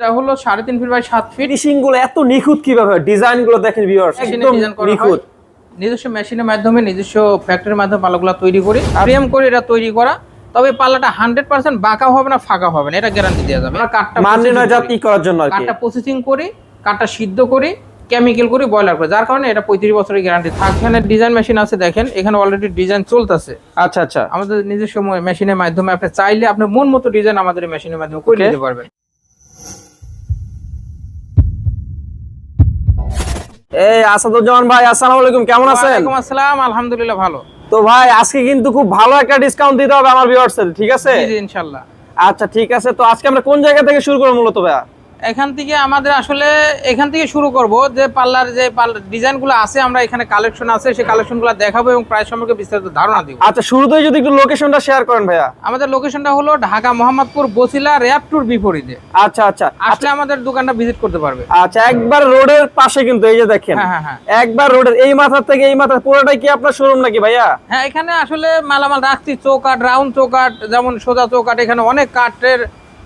এটা হলো সাড়ে তিন ফিট বাই সাত ফিট ফিনিশিংগুলো এত নিখুঁত কীভাবে ডিজাইনগুলো দেখেন ভিউয়ার্স একদম ডিজাইন করা নিখুঁত। নিজস্ব মেশিনের মাধ্যমে নিজস্ব ফ্যাক্টরির মাধ্যমে পাল্লাগুলো তৈরি করি। ফ্রেম করে এটা তৈরি করা। তবে পাল্লাটা হান্ড্রেড পার্সেন্ট বাঁকা হবে না ফাঁকা হবে না এটা গ্যারান্টি দেওয়া যাবে। কাঠটা মান করার জন্য কাঠটা প্রসেসিং করি কাঠটা সিদ্ধ করি কেমিক্যাল করি বয়লার করি। যার কারণে এটা পঁয়ত্রিশ বছরের গ্যারান্টি থাকে এখানে ডিজাইন মেশিন আছে দেখেন এখানে অলরেডি ডিজাইন চলতেছে। আচ্ছা আচ্ছা। আমাদের নিজস্ব মেশিনের মাধ্যমে আপনি চাইলে আপনার মন মতো ডিজাইন আমাদের মেশিনের মাধ্যমে করে. নিতে পারবেন। এই আসাদুজ্জামান ভাই আসসালামু আলাইকুম কেমন আছেন? ওয়ালাইকুম আসসালাম আলহামদুলিল্লাহ ভালো। তো ভাই আজকে কিন্তু খুব ভালো একটা ডিসকাউন্ট দিতে হবে আমার ভিউয়ার্সদের ঠিক আছে? জি ইনশাআল্লাহ আচ্ছা ঠিক আছে তো আজকে আমরা কোন জায়গা থেকে শুরু করব মূলত ভাইয়া? এখান থেকে আমাদের আসলে এখান থেকে শুরু করব যে পার্লার যে ডিজাইনগুলো আছে আমরা এখানে কালেকশন আছে সেই কালেকশনগুলো দেখাবো এবং প্রাইস সম্পর্কে বিস্তারিত ধারণা দিব। আচ্ছা শুরুতে যদি একটু লোকেশনটা শেয়ার করেন ভাইয়া। আমাদের লোকেশনটা হলো ঢাকা মোহাম্মদপুর বসিলা র্যাপটুর বিপরীতে। আচ্ছা আচ্ছা। আসলে আমাদের দোকানটা ভিজিট করতে পারবে। আচ্ছা একবার রোডের পাশে কিন্তু এই যে দেখেন হ্যাঁ হ্যাঁ হ্যাঁ। একবার রোডের এই মাথা থেকে এই মাথা পুরোটাই কি আপনার শোরুম নাকি ভাইয়া? হ্যাঁ এখানে আসলে মালামাল রাখছি চৌকাট রাউন্ড চৌকাট যেমন সোজা চৌকাট এখানে অনেক কাঠের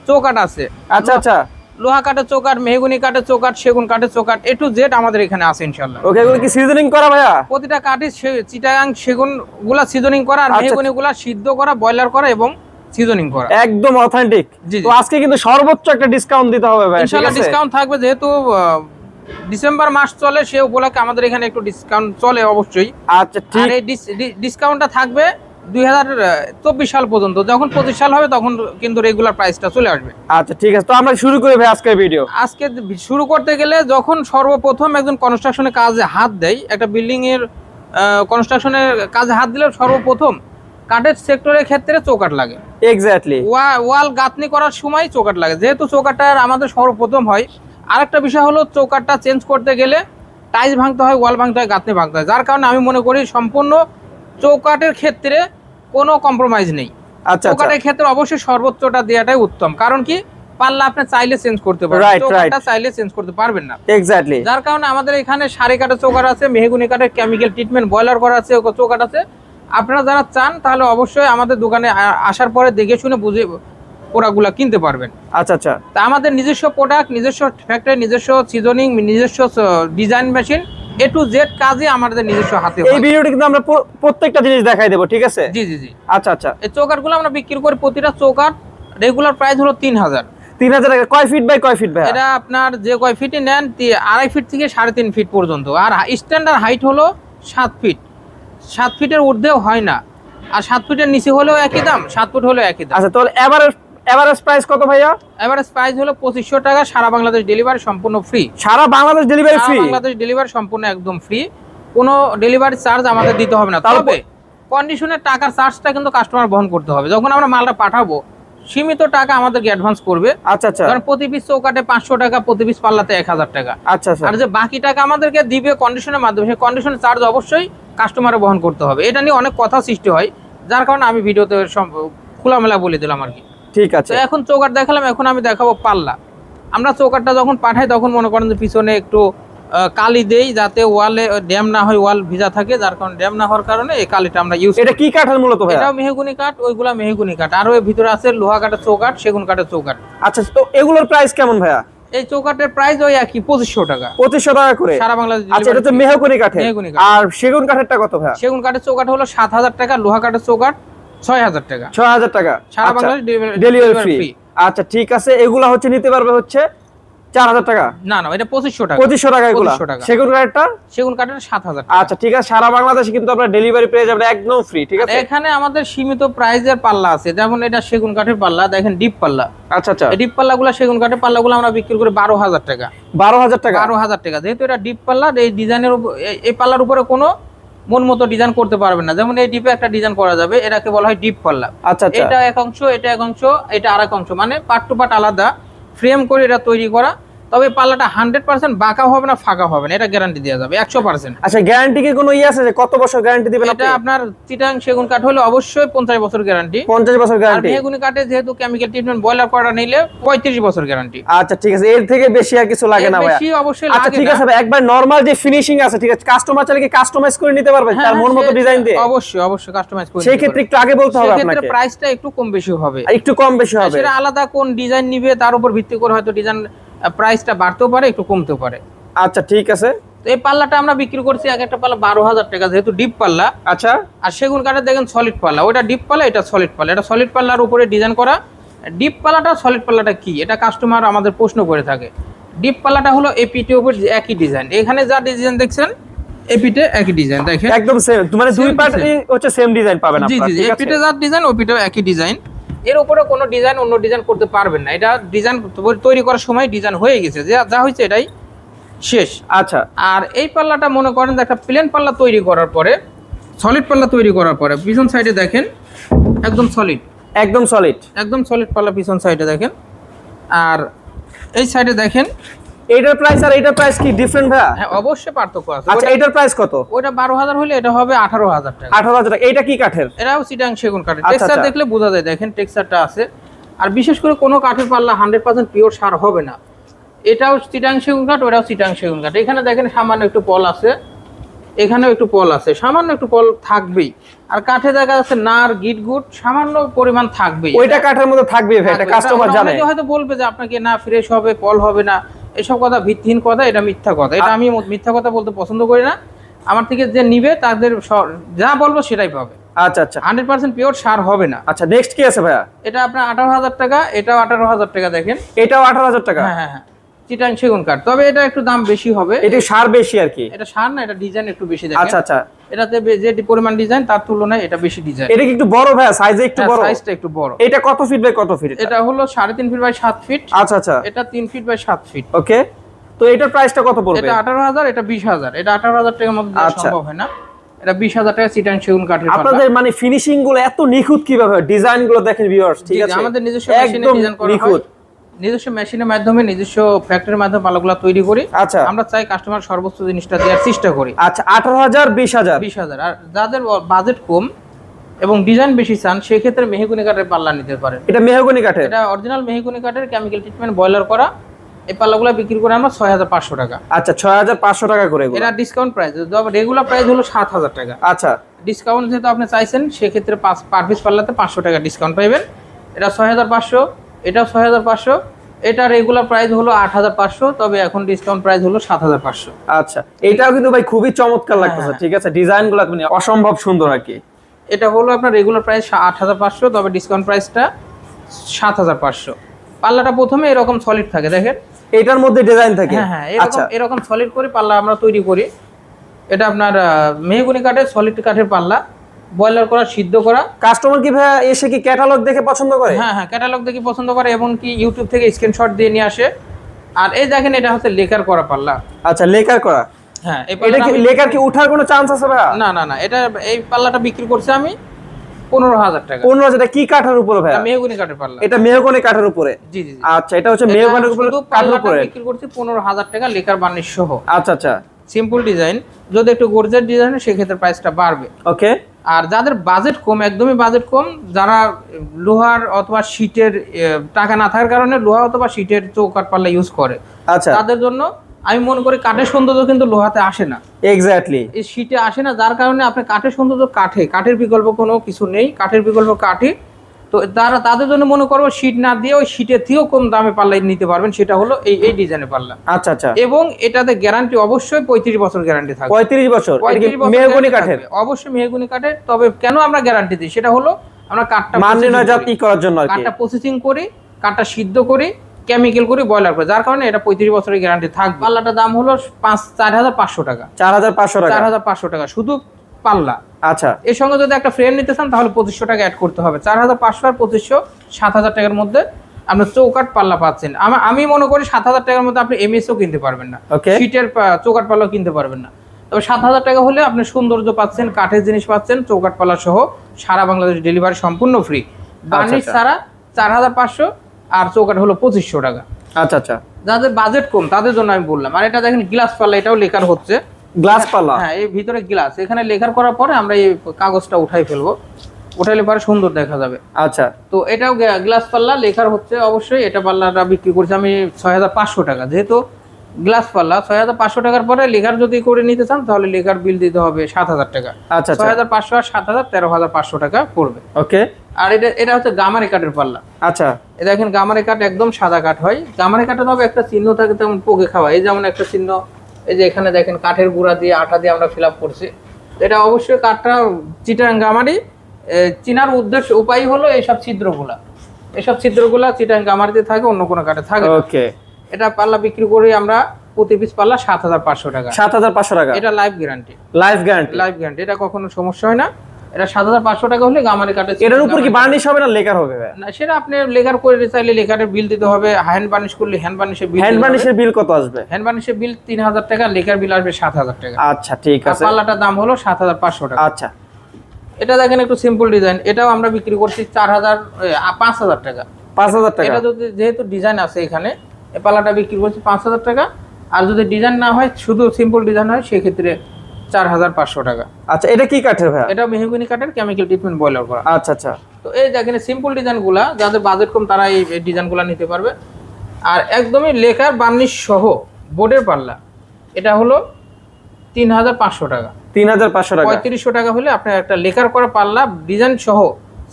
চৌকাট আছে। আচ্ছা আচ্ছা। লোহা কাঠের চৌকাট মেহগুনি কাঠের চৌকাট সেগুন কাঠের চৌকাট এ টু জেড আমাদের এখানে আছে ইনশাল্লাহ ওকে এগুলো কি সিজনিং করা ভাইয়া? প্রতিটা কাঠে চিটাগাং সেগুনগুলা সিজনিং করা আর আচ্ছা। মেহগুনি গুলা সিদ্ধ করা বয়লার করা এবং সিজনিং করা। একদম অথেন্টিক। তো আজকে কিন্তু সর্বোচ্চ একটা ডিসকাউন্ট দিতে হবে ভাই ডিসকাউন্ট থাকবে যেহেতু ডিসেম্বর মাস চলে সে উপলক্ষে আমাদের এখানে একটু ডিসকাউন্ট চলে অবশ্যই। আচ্ছা আর ঠিক এই ডিসকাউন্টটা থাকবে দুই হাজার চব্বিশ সাল পর্যন্ত। যখন পঁচিশ সাল হবে তখন কিন্তু রেগুলার প্রাইসটা চলে আসবে। আচ্ছা ঠিক আছে। তো আমরা শুরু করি ভাই আজকের ভিডিও আজকে শুরু করতে গেলে যখন সর্বপ্রথম একজন কনস্ট্রাকশনের কাজে হাত দেয় একটা বিল্ডিং এর কনস্ট্রাকশনের কাজে হাত দিলে সর্বপ্রথম কাঠের সেক্টরের ক্ষেত্রে চৌকাট লাগে। এক্স্যাক্টলি ওয়া- ওয়াল গাঁথনি করার সময় চৌকাট লাগে। যেহেতু চৌকাটটার আমাদের সর্বপ্রথম হয় আরেকটা বিষয় হলো চৌকাটটা চেঞ্জ করতে গেলে টাইলস ভাঙতে হয় ওয়াল ভাঙতে হয় গাঁথনি ভাঙতে হয়। যার কারণে আমি মনে করি সম্পূর্ণ চৌকাটের ক্ষেত্রে কোনো কম্প্রোমাইজ নেই। আচ্ছা আচ্ছা। চৌকাটের ক্ষেত্রে অবশ্যই সর্বোচ্চটা দেওয়াটাই উত্তম। কারণ কি? পাল্লা আপনি চাইলে চেঞ্জ করতে পারবেন। Right, চাইলে চেঞ্জ করতে পারবেন না। এক্স্যাক্টলি যার কারণে আমাদের এখানে সারি কাঠের চৌকাট আছে মেহগুনি কাঠের কেমিক্যাল ট্রিটমেন্ট বয়লার করা আছে চৌকাট আছে। আপনারা যারা চান তাহলে অবশ্যই আমাদের দোকানে আসার পরে দেখে শুনে বুঝে পোড়াগুলা কিনতে পারবেন। আচ্ছা আচ্ছা। তা আমাদের নিজস্ব প্রোডাক্ট নিজস্ব ফ্যাক্টরি নিজস্ব সিজনিং নিজস্ব design machine A to Z কাজই আমাদের নিজস্ব হাতে এই। ভিডিওটি কিন্তু আমরা প্রত্যেকটা জিনিস দেখাই দেবো ঠিক আছে? জি জি জি। আচ্ছা আচ্ছা। এই চৌকাটগুলো আমরা বিক্রি করি প্রতিটা চৌকাট রেগুলার প্রাইস হলো তিন হাজার তিন হাজার টাকা। কয় ফিট বাই কয় ফিট ভাই এটা আপনার যে কয় ফিটই নেন আড়াই ফিট থেকে সাড়ে তিন ফিট পর্যন্ত। আর স্ট্যান্ডার্ড হাইট হলো সাত ফিট সাত ফিটের ঊর্ধ্বেও হয় না। আর সাত ফিটের নিচে হলেও একই দাম সাত ফুট হলেও একই দাম। আচ্ছা তাহলে এভারেজ এভারেজ প্রাইস কত ভাইয়া? এভারেজ প্রাইস হলো পঁচিশশো টাকা সারা বাংলাদেশ ডেলিভারি সম্পূর্ণ ফ্রি সারা Bangladesh delivery free Bangladesh delivery সম্পূর্ণ একদম ফ্রি কোনো ডেলিভারি চার্জ আমাদের দিতে হবে না। তবে কন্ডিশনের টাকার চার্জটা কিন্তু কাস্টমার বহন করতে হবে। যখন আমরা মালটা পাঠাবো সীমিত টাকা আমাদেরকে অ্যাডভান্স করবে। আচ্ছা আচ্ছা। কারণ প্রতি পিস চৌকাটে পাঁচশো টাকা প্রতি পিস পাল্লাতে এক হাজার টাকা। আচ্ছা আচ্ছা। আর যে বাকি টাকা আমাদেরকে দিবে কন্ডিশনের মাধ্যমে সেই কন্ডিশনের চার্জ অবশ্যই কাস্টমারে বহন করতে হবে। এটা নিয়ে অনেক কথা সৃষ্টি হয়। যার কারণে আমি ভিডিওতে খোলামেলা বলে দিলাম আর কি। ঠিক আছে। এখন চৌকাট দেখালাম এখন আমি দেখাবো পাল্লা। আমরা চৌকাটটা যখন পাঠাই তখন মনে করেন যে পিছনে একটু কালি দেই যাতে ওয়ালে ড্যাম না হয় ওয়াল ভিজা থাকে যার কারণে ড্যাম না হওয়ার কারণে এই কালিটা আমরা ইউজ এটা কি কাঠের মূলত ভাইয়া? এটাও মেহগুনি কাঠ ওইগুলা মেহগুনি কাঠ। আরও এর ভিতরে আছে লোহা কাঠের চৌকাট সেগুন কাঠের চৌকাট আচ্ছা তো এগুলোর প্রাইস কেমন ভাইয়া? এই চৌকাটের প্রাইস ওই একই পঁচিশশো টাকা। পঁচিশশো টাকা করে? সারা বাংলাদেশ আচ্ছা এটা তো delivery মেহগনি কাঠ। আর সেগুন কাঠেরটা কত ভাইয়া? সেগুন কাঠের চৌকাট হলো সাত হাজার টাকা লোহা কাঠের চৌকাট ছয় হাজার টাকা। ছয় হাজার টাকা। সারা আচ্ছা, বাংলাদেশ ডেলিভারি ফ্রি আচ্ছা ঠিক আছে এগুলা হচ্ছে নিতে পারবে হচ্ছে চার হাজার টাকা। না না এটা পঁচিশশো টাকা। পঁচিশশো টাকা এগুলা। 2500 টাকা। সেগুন কাঠেরটা সেগুন কাঠের সাত হাজার আচ্ছা ঠিক আছে সারা বাংলাদেশে কিন্তু আপনার ডেলিভারি পেয়ে যাবেন একদম ফ্রি ঠিক আছে? এখানে আমাদের সীমিত প্রাইজের পাল্লা আছে যেমন এটা সেগুন কাঠের পাল্লা দেখেন ডিপ পাল্লা। আচ্ছা আচ্ছা। এই ডিপ পাল্লাগুলো সেগুন কাঠের পাল্লাগুলো আমরা বিক্রি করি বারো হাজার টাকা। বারো হাজার টাকা? বারো হাজার টাকা যেহেতু এটা ডিপ পাল্লা এই ডিজাইনের এই পাল্লার উপরে কোনো মন মতো ডিজাইন করতে পারবেন না। যেমন এই ডিপে একটা ডিজাইন করা যাবে এটাকে বলা হয় ডিপ পাল্লা। আচ্ছা আচ্ছা। এটা এক অংশ এটা এক অংশ এটা আর এক অংশ। মানে পার্ট টু পার্ট আলাদা। ফ্রেম করে এটা তৈরি করা। তবে পাল্লাটা হান্ড্রেড পার্সেন্ট বাঁকা হবে না ফাঁকা হবে না এটা গ্যারান্টি দেওয়া যাবে একশো পার্সেন্ট। আচ্ছা গ্যারান্টি কি কোনো ইয়ে আছে যে কত বছর গ্যারান্টি দিবেন এটা আপনার চিটাং সেগুন কাঠ হলে অবশ্যই পঞ্চাশ বছর গ্যারান্টি 50 বছর গ্যারান্টি সেগুন কাঠে যেহেতু কেমিক্যাল ট্রিটমেন্ট বয়লার করা নিলে পঁয়ত্রিশ বছর গ্যারান্টি আচ্ছা ঠিক আছে এর থেকে বেশি আর কিছু লাগে না বেশি অবশ্যই আচ্ছা ঠিক আছে ভাই একবার নরমাল যে ফিনিশিং আছে ঠিক আছে কাস্টমার চাইলে কি কাস্টমাইজ করে নিতে পারবে হ্যাঁ, তার মন মতো ডিজাইন দিয়ে। অবশ্যই অবশ্যই কাস্টমাইজ করে সেই ক্ষেত্রে একটু আগে বলতে হবে সেক্ষেত্রে আপনাকে। প্রাইসটা একটু কম বেশি হবে। একটু কম বেশি হবে। সেটা আলাদা কোন ডিজাইন নিবে তার উপর ভিত্তি করে হয়তো ডিজাইন প্রাইসটা বাড়তেও পারে একটু কমতেও পারে। আচ্ছা ঠিক আছে। তো এই পাল্লাটা আমরা বিক্রি করছি এক একটা পাল্লা বারো হাজার টাকা যেহেতু ডিপ পাল্লা। আচ্ছা। আর সেগুন কাঠের দেখেন সলিড পাল্লা। ওটা ডিপ পাল্লা এটা সলিড পাল্লা। এটা সলিড পাল্লার উপরে ডিজাইন করা। ডিপ পাল্লাটা সলিড পাল্লাটা কি? এটা কাস্টমার আমাদের প্রশ্ন করে থাকে। ডিপ পাল্লাটা হলো এপিটে উপর একই ডিজাইন এখানে যা ডিজাইন দেখছেন এপিটে একই ডিজাইন দেখেন। একদম সেম মানে দুই পার্ট হচ্ছে সেম ডিজাইন পাবেন জি আপনারা জি। এপিটে যা ডিজাইন ওপিটেও একই ডিজাইন এর উপরে কোনো ডিজাইন অন্য ডিজাইন করতে পারবেন না। এটা ডিজাইন তৈরি করার সময় ডিজাইন হয়ে গেছে। যা যা হয়েছে এটাই শেষ। আচ্ছা। আর এই পাল্লাটা মনে করেন যে একটা প্লেন পাল্লা তৈরি করার পরে সলিড পাল্লা তৈরি করার পরে পিছন সাইডে দেখেন একদম সলিড একদম সলিড একদম সলিড পাল্লা পিছন সাইডে দেখেন। আর এই সাইডে দেখেন এইটার প্রাইস আর এইটার প্রাইস কি ডিফারেন্ট ভাইয়া? হ্যাঁ অবশ্যই পার্থক্য আছে। আচ্ছা এইটার প্রাইস কত? ওটা বারো হাজার হলে এটা হবে আঠারো হাজার টাকা। আঠারো হাজার টাকা। এইটা কি কাঠের? এটাও সিটাং সেগুন কাঠের। আচ্ছা, টেক্সচার আচ্ছা। দেখলে বোঝা যায়। দেখেন টেক্সচারটা আছে। আর বিশেষ করে কোনো কাঠের পাল্লা হান্ড্রেড পার্সেন্ট পিওর সার হবে না। এটাও চিটাং সেগুন কাঠ ওটাও চিটাং সেগুন কাঠ। এখানে দেখেন সামান্য একটু পল আছে। এখানেও একটু পল আছে। সামান্য একটু পল থাকবেই। আর কাঠে দেখা যাচ্ছে নার গিট গুট সামান্য পরিমাণ থাকবেই। ওইটা কাঠের মধ্যে থাকবে ভাই এটা কাস্টমার জানে। হয়তো বলবে যে আপনাকে না ফ্রেশ হবে পল হবে না। এসব কথা ভিত্তিহীন কথা এটা মিথ্যা কথা। এটা আমি মিথ্যা কথা বলতে পছন্দ করি না। আমার থেকে যে নিবে তাদের যা বলব সেটাই পাবে। আচ্ছা আচ্ছা। হান্ড্রেড পার্সেন্ট পিওর সার হবে না। আচ্ছা নেক্সট কি আছে ভাইয়া? এটা আপনার আঠারো হাজার টাকা এটাও আঠারো হাজার টাকা দেখেন। এটাও আঠারো হাজার টাকা? হ্যাঁ হ্যাঁ হ্যাঁ। চিটাং সেগুন কাঠ। তবে এটা একটু দাম বেশি হবে। এটি সার বেশি আর কি? এটা সার না এটা ডিজাইন একটু বেশি আচ্ছা আচ্ছা। এটাতে যে পরিমাণ ডিজাইন তার তুলনায় এটা বেশি ডিজাইন এটা একটু বড় ভাইয়া সাইজে একটু বড়? সাইজটা একটু বড়। এটা কত ফিট বাই কত ফিট এটা? হলো সাড়ে তিন ফিট বাই সাত ফিট আচ্ছা আচ্ছা। এটা তিন ফিট বাই সাত ফিট ওকে তো এটার প্রাইসটা কত পড়বে? এটা আঠারো হাজার এটা বিশ হাজার। এটা আঠারো হাজার টাকার মধ্যে আচ্ছা। সম্ভব হয় না। এটা বিশ হাজার টাকা চিটাং সেগুন কাঠের আপনাদের মানে ফিনিশিংগুলো এত নিখুঁত কীভাবে ডিজাইনগুলো দেখেন ভিউয়ার্স ঠিক আছে? আমাদের নিজস্ব মেশিনে ডিজাইন করা হয়। নিজস্ব মেশিনের মাধ্যমে নিজস্ব ফ্যাক্টরির মাধ্যমে পাল্লাগুলো তৈরি করি। আচ্ছা। আমরা চাই কাস্টমার সর্বোচ্চ জিনিসটা দেওয়ার চেষ্টা করি। আচ্ছা আঠারো হাজার বিশ হাজার? বিশ হাজার। আর যাদের বাজেট কম এবং ডিজাইন বেশি চান সেক্ষেত্রে মেহগুনি কাঠের পাল্লা নিতে পারেন। এটা মেহগনি কাঠের? এটা অরিজিনাল মেহগুনি কাঠের কেমিক্যাল ট্রিটমেন্ট বয়লার করা। এই পাল্লাগুলো বিক্রি করে আমরা ছয় হাজার পাঁচশো টাকা। আচ্ছা ছয় হাজার পাঁচশো টাকা করে এগুলো। এটা ডিসকাউন্ট প্রাইস রেগুলার প্রাইস হলো সাত হাজার টাকা। আচ্ছা। ডিসকাউন্ট যেহেতু আপনি চাইছেন সেক্ষেত্রে পাঁচ পার পিস পাল্লাতে পাঁচশো টাকা ডিসকাউন্ট পাইবেন। এটা ছয় হাজার পাঁচশো। এটাও ছয় হাজার পাঁচশো। এটা রেগুলার প্রাইস হলো আট হাজার পাঁচশো তবে এখন ডিসকাউন্ট প্রাইস হলো সাত হাজার পাঁচশো। আচ্ছা এটাও কিন্তু ভাই খুবই চমৎকার লাগতেছে হ্যাঁ। ঠিক আছে? ডিজাইনগুলো অসম্ভব সুন্দর আর কি। এটা হলো আপনার রেগুলার প্রাইস আট হাজার পাঁচশো তবে ডিসকাউন্ট প্রাইসটা সাত হাজার পাঁচশো। পাল্লাটা প্রথমে এরকম সলিড থাকে দেখেন। এটার মধ্যে ডিজাইন থাকে? হ্যাঁ হ্যাঁ এরকম আচ্ছা। এরকম সলিড করে পাল্লা আমরা তৈরি করি। এটা আপনার মেহগুনি কাঠের সলিড কাঠের পাল্লা। বয়লার করা সিদ্ধ করা। কাস্টমার কি ভাই এসে কি ক্যাটালগ দেখে পছন্দ করে? হ্যাঁ হ্যাঁ ক্যাটালগ দেখে পছন্দ করে এবং কি ইউটিউব থেকে স্ক্রিনশট দিয়ে নিয়ে আসে। আর এই দেখেন এটা হচ্ছে লেকার করা পাল্লা। আচ্ছা লেকার করা? হ্যাঁ এটা কি লেকার কি উঠার কোনো চান্স আছে ভাই না না না এটা এই পাল্লাটা বিক্রি করছি আমি পনেরো হাজার টাকা। পনেরো হাজার কি কাঠের উপরে ভাই মেহগুনি কাঠের পাল্লা। এটা মেহগনি কাঠের উপরে? জি জি আচ্ছা এটা হচ্ছে মেহগনির উপরে কাঠের উপরে। বিক্রি করছি পনেরো হাজার টাকা লেকার বার্নিশ সহ। আচ্ছা আচ্ছা। সিম্পল ডিজাইন যদি একটু গর্জের ডিজাইন সেক্ষেত্রে প্রাইসটা বাড়বে। ওকে আর যাদের বাজেট কম একদমই বাজেট কম যারা লোহার অথবা শীটের টাকা না থাকার কারণে লোহা অথবা শীটের চৌকাট পাল্লা ইউজ করে। আচ্ছা। তাদের জন্য আমি মনে করি কাঠের সৌন্দর্য কিন্তু লোহাতে আসে না। এক্স্যাক্টলি এই শীটে আসে না যার কারণে আপনি কাঠের সৌন্দর্য কাঠে। কাঠের বিকল্প কোনো কিছু নেই। কাঠের বিকল্প কাঠে তো তারা তাদের জন্য মনে করব শীট না দিয়ে ওই শীটের থেকেও কম দামে পাল্লা নিতে পারবেন সেটা হলো এই এই ডিজাইনের পাল্লা। আচ্ছা আচ্ছা। এবং এটাতে গ্যারান্টি অবশ্যই পঁয়ত্রিশ বছর গ্যারান্টি থাকবে। পঁয়ত্রিশ বছর মেহগনি কাঠের? অবশ্যই মেহগুনি কাঠের তবে কেন আমরা গ্যারান্টি দিই? সেটা হলো আমরা কাঠটা মান নির্ণয় করি। করার জন্য কাঠটা প্রসেসিং করি কাঠটা সিদ্ধ করি কেমিক্যাল করি বয়লার করে। যার কারণে এটা পঁয়ত্রিশ বছরের গ্যারান্টি থাকবে। পাল্লাটার দাম হলো পাঁচ চার হাজার পাঁচশো টাকা। চার হাজার পাঁচশো টাকা। চার হাজার পাঁচশো টাকা। শুধু পাল্লা। আচ্ছা। এর সঙ্গে যদি একটা ফ্রেম নিতে চান তাহলে পঁচিশশো টাকা অ্যাড করতে হবে। চার হাজার পাঁচশো আর পঁচিশশো সাত হাজার টাকার মধ্যে আপনি চৌকাট পাল্লা পাচ্ছেন। আমি মনে করি সাত হাজার টাকার মধ্যে আপনি এমএসও কিনতে পারবেন না। সিটের চৌকাট পাল্লাও কিনতে পারবেন না। তবে সাত হাজার টাকা হলে আপনি সৌন্দর্য পাচ্ছেন কাঠের জিনিস পাচ্ছেন চৌকাট পাল্লা সহ সারা বাংলাদেশ ডেলিভারি সম্পূর্ণ ফ্রি বার্নিশ আচ্ছা। ছাড়া চার হাজার পাঁচশো আর চৌকাট হলো পঁচিশশো টাকা। আচ্ছা আচ্ছা। যাদের বাজেট কম তাদের জন্য আমি বললাম। আর এটা দেখেন গ্লাস পাল্লা এটাও লেখার হচ্ছে। গ্লাস পাল্লা হ্যাঁ এই ভিতরে গ্লাস। এখানে লেখার করার পরে আমরা এই কাগজটা উঠাই ফেলব। উঠাইলে পরে সুন্দর দেখা যাবে। আচ্ছা। তো এটাও গ্লাস পাল্লা লেখার হচ্ছে অবশ্যই এটা পাল্লাটা বিক্রি করছি আমি ছয় হাজার পাঁচশো টাকা। যেহেতু গ্লাস পাল্লা ছয় হাজার পাঁচশো টাকার পরে লেখার যদি করে নিতে চান তাহলে লেখার বিল দিতে হবে সাত হাজার টাকা। আচ্ছা আচ্ছা। ছয় হাজার পাঁচশো আর সাত হাজার তেরো হাজার পাঁচশো টাকা পড়বে। ওকে। আর এটা এটা হচ্ছে গামারি কাঠের পাল্লা। আচ্ছা। এ দেখেন গামারি কাঠ একদম সাদা কাঠ হয়। গামারি কাঠে তবে একটা চিহ্ন থাকে তেমন পোকে খাওয়া এই যেমন একটা চিহ্ন এই যে এখানে দেখেন কাঠের গুঁড়া দিয়ে আটা দিয়ে আমরা ফিল করছি। এটা অবশ্যই কাঠটা চিটাং গামারি চিনার উদ্দেশ্য উপায় হলো এইসব ছিদ্রগুলা। এসব ছিদ্রগুলা চিটাং গামারিতে থাকে অন্য কোনো কাঠে থাকে ওকে এটা পাল্লা বিক্রি করে আমরা প্রতি পিস পাল্লা সাত হাজার পাঁচশো টাকা। সাত হাজার পাঁচশো টাকা। এটা life guarantee life guarantee life guarantee এটা কখনো সমস্যা হয় না। এটা সাত হাজার পাঁচশো টাকা হলে গামারি কাঠে এটার উপর কি বার্নিশ হবে না লেকার হবে? না সেটা আপনি লেখার করে চাইলে লেখারের বিল দিতে হবে। হ্যান্ড বার্নিশ করলে হ্যান্ড বার্নিশের বিল হ্যান্ড বার্নিশের বিল কত আসবে? হ্যান্ড বার্নিশের বিল তিন হাজার টাকা লেখার বিল আসবে সাত হাজার টাকা। আচ্ছা ঠিক আছে। পাল্লাটার দাম হলো সাত হাজার পাঁচশো টাকা। আচ্ছা। এটা দেখেন একটু সিম্পল ডিজাইন এটাও আমরা বিক্রি করছি চার হাজার পাঁচ হাজার টাকা। পাঁচ হাজার টাকা? এটা যদি যেহেতু ডিজাইন আছে এখানে এই পাল্লাটা বিক্রি করছি পাঁচ হাজার টাকা। আর যদি ডিজাইন না হয় শুধু সিম্পল ডিজাইন হয় সেক্ষেত্রে চার হাজার পাঁচশো টাকা। আচ্ছা এটা কি কাঠের ভাইয়া? এটা মেহগুনি কাঠের কেমিক্যাল ট্রিটমেন্ট বয়লার করা। আচ্ছা আচ্ছা। তো এই দেখেন সিম্পল ডিজাইনগুলা যাদের বাজেট কম তারা এই ডিজাইনগুলা নিতে পারবে। আর একদমই লেখার বার্নিশ সহ বোর্ডের পাল্লা এটা হলো তিন হাজার পাঁচশো টাকা। তিন হাজার পাঁচশো টাকা। পঁয়ত্রিশশো টাকা হলে আপনি একটা লেখার করা পাল্লা ডিজাইন সহ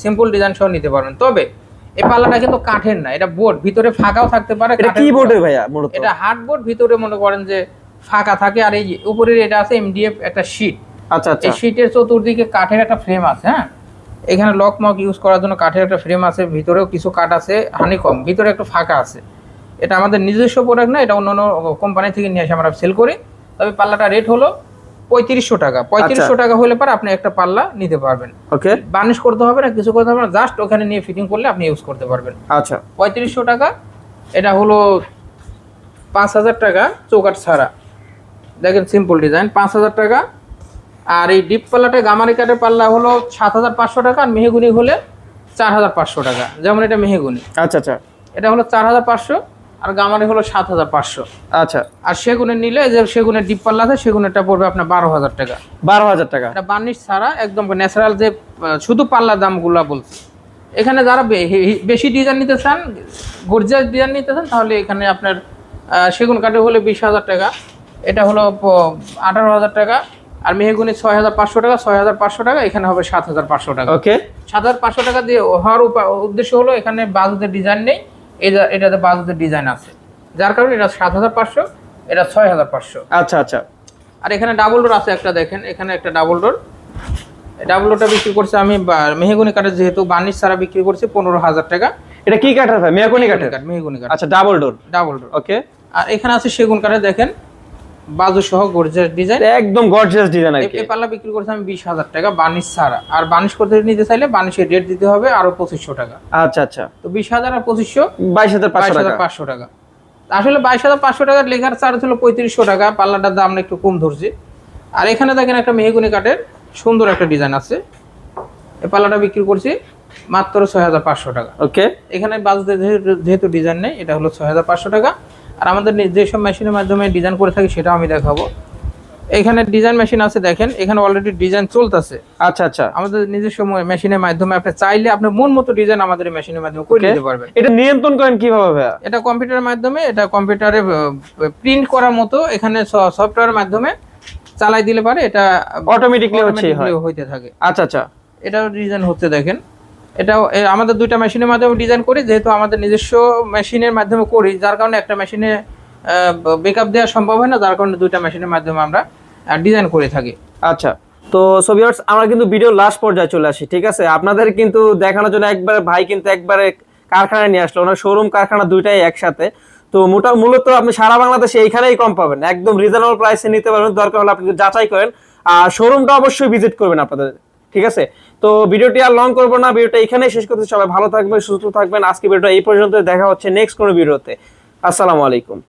সিম্পল ডিজাইন সহ নিতে পারবেন। তবে এই পাল্লাটা কিন্তু কাঠের না এটা বোর্ড ভিতরে ফাঁকাও থাকতে পারে এটা কি বোর্ড। বোর্ডের ভাইয়া এটা হার্ড বোর্ড ভিতরে মনে করেন যে ফাঁকা থাকে আর এই যে উপরের এটা আছে এমডিএফ একটা শীট আচ্ছা আচ্ছা। এই শীটের চতুর্দিকে কাঠের একটা ফ্রেম আছে হ্যাঁ? এখানে লক মক ইউজ করার জন্য কাঠের একটা ফ্রেম আছে ভিতরেও কিছু কাঠ আছে হানি কম ভিতরে একটু ফাঁকা আছে। এটা আমাদের নিজস্ব প্রোডাক্ট না এটা অন্য অন্য কোম্পানি থেকে নিয়ে এসে আমরা সেল করি। তবে পাল্লাটা রেট হলো পঁয়ত্রিশশো টাকা। পঁয়ত্রিশশো টাকা হলে পর আপনি একটা পাল্লা নিতে পারবেন। ওকে বার্নিশ করতে হবে না কিছু করতে হবে না জাস্ট ওখানে নিয়ে ফিটিং করলে আপনি ইউজ করতে পারবেন। আচ্ছা। পঁয়ত্রিশশো টাকা এটা হলো পাঁচ হাজার টাকা চৌকাট ছাড়া। দেখেন সিম্পল ডিজাইন পাঁচ হাজার টাকা। আর এই ডিপ পাল্লাটা গামারি কাঠের পাল্লা হলো সাত হাজার পাঁচশো টাকা আর মেহেগুনি হলে চার হাজার পাঁচশো টাকা। যেমন এটা মেহেগুনি। আচ্ছা আচ্ছা। এটা হলো চার হাজার পাঁচশো আর গামারি হলো সাত হাজার পাঁচশো। আচ্ছা। আর সেগুনের নিলে যে সেগুনের ডিপ পাল্লা আছে সেগুনেরটা পড়বে আপনার বারো হাজার টাকা। বারো হাজার টাকা। এটা বার্নিশ ছাড়া একদম ন্যাচারাল যে শুধু পাল্লার দামগুলো বলছি। এখানে যারা বেশি ডিজাইন নিতে চান গর্জিয়াস ডিজাইন নিতে চান তাহলে এখানে আপনার সেগুন কাঠে হলে বিশ হাজার টাকা। এটা হলো আঠারো হাজার টাকা আর মেহগুনি ছয় হাজার পাঁচশো টাকা ছয় হাজার পাঁচশো টাকা এখানে হবে সাত হাজার পাঁচশো টাকা। ওকে সাত হাজার পাঁচশো টাকা দিয়ে হওয়ার উদ্দেশ্য হলো এখানে বাজুদের ডিজাইন নেই এটা এটাতে বাজুদের ডিজাইন আছে। যার কারণে এটা সাত হাজার পাঁচশো এটা ছয় হাজার পাঁচশো। আচ্ছা আচ্ছা। আর এখানে ডাবল ডোর আছে একটা দেখেন এখানে একটা ডাবল ডোর ডাবল ডোরটা বিক্রি করছে আমি মেহগুনি কাঠের যেহেতু বার্নিশ ছাড়া বিক্রি করছি পনেরো হাজার টাকা। এটা কি কাঠের ভাই? মেয়াকনি কাঠের? কাঠ মেহগুনি কাঠ। আচ্ছা double door double door okay আর এখানে আছে সেগুন কাঠের দেখেন বাজু সহ গর্জের ডিজাইন একদম গর্জিয়াস ডিজাইন আর কি। এই পাল্লা বিক্রি করছে আমি বিশ হাজার টাকা বার্নিশ ছাড়া। আর বার্নিশ করতে নিতে চাইলে বার্নিশের রেট দিতে হবে আরও পঁচিশশো টাকা। আচ্ছা আচ্ছা। তো বিশ হাজার আর পঁচিশশো বাইশ হাজার বাইশ পাঁচশো হাজার টাকা। পাঁচশো টাকা। আসলে বাইশ হাজার পাঁচশো টাকার লেখার চার্জ হলো পঁয়ত্রিশশো টাকা পাল্লাটার দাম একটু কম ধরছি। আর এখানে দেখেন একটা মেহগুনি কাঠের সুন্দর একটা ডিজাইন আছে। এই পাল্লাটা বিক্রি করছি মাত্র ছয় হাজার পাঁচশো টাকা। ওকে এখানে বাজতে যেহেতু- ডিজাইন নেই এটা হলো ছয় হাজার পাঁচশো টাকা। আর আমাদের যেসব মেশিনের মাধ্যমে ডিজাইন করে থাকি সেটাও আমি দেখাবো। এখানে ডিজাইন মেশিন আছে দেখেন এখানে অলরেডি ডিজাইন চলতেছে। আচ্ছা আচ্ছা। আমাদের নিজস্ব মেশিনের মাধ্যমে আপনি চাইলে আপনি মন মতো ডিজাইন আমাদের মেশিনের মাধ্যমে করে. নিতে পারবেন। এটা নিয়ন্ত্রণ করেন কীভাবে এটা কম্পিউটারের মাধ্যমে এটা কম্পিউটারে প্রিন্ট করার মতো এখানে সফটওয়্যারের মাধ্যমে চালাই দিলে পারে এটা অটোমেটিকলি হচ্ছে হইতে থাকে। আচ্ছা আচ্ছা। এটাও ডিজাইন হচ্ছে দেখেন। এটাও আমাদের দুইটা মেশিনের মাধ্যমে ডিজাইন করি, যেহেতু আমাদের নিজস্ব মেশিনের মাধ্যমে করি, যার কারণে একটা মেশিনে বেকআপ দেওয়া সম্ভব হয় না, যার কারণে দুইটা মেশিনের মাধ্যমে আমরা ডিজাইন করে থাকি। আচ্ছা তো সোভিয়ার্স আমরা কিন্তু ভিডিও লাস্ট পর্যায়ে চলে আসি, ঠিক আছে? আপনাদের কিন্তু দেখানোর জন্য একবারে, ভাই কিন্তু একবারে কারখানায় নিয়ে আসলো, ওনার শোরুম কারখানা দুইটাই একসাথে। তো মোটা, মূলত আপনি সারা বাংলাদেশে এইখানেই কম পাবেন, একদম রিজনেবল প্রাইসে নিতে পারবেন, দরকার হলে আপনি যাচাই করেন। আর শোরুমটা অবশ্যই ভিজিট করবেন আপনাদের, ঠিক আছে? তো ভিডিওটি আর লং করব না, ভিডিওটা এখানেই শেষ করতে সবাই ভালো থাকবেন, সুস্থ থাকবেন। আজকে ভিডিওটা এই পর্যন্ত দেখা হচ্ছে নেক্সট কোনো ভিডিওতে। আসসালামু আলাইকুম।